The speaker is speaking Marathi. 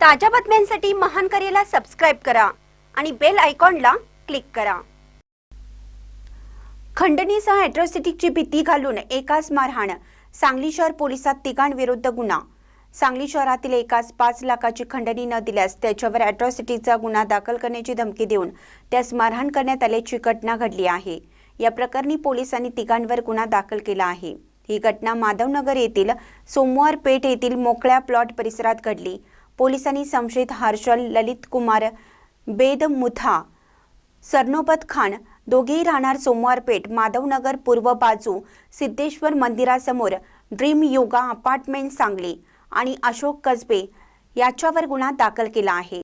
ताज्या बातम्यांसाठी महान करेला सबस्क्राईब करा आणि बेल आयकॉनला क्लिक करा. खंडणीसह अॅट्रॉसिटीची भीती घालून एकाच मारहाण सांगली शहर पोलिसात तिघांविरुद्ध गुन्हा. सांगली शहरातील एकाच पाच लाखाची खंडणी न दिल्यास त्याच्यावर अॅट्रॉसिटीचा गुन्हा दाखल करण्याची धमकी देऊन त्यास मारहाण करण्यात आल्याची घटना घडली आहे. या प्रकरणी पोलिसांनी तिघांवर गुन्हा दाखल केला आहे. ही घटना माधवनगर येथील सोमवार पेठ येथील मोकळ्या प्लॉट परिसरात घडली. पोलिसांनी संशयित हर्षल ललित कुमार बेदमुथा सरनोबत खान दोघेही राहणार सोमवारपेठ माधवनगर पूर्व बाजू सिद्धेश्वर मंदिरासमोर ड्रीम योगा अपार्टमेंट सांगली आणि अशोक कसबे याच्यावर गुन्हा दाखल केला आहे.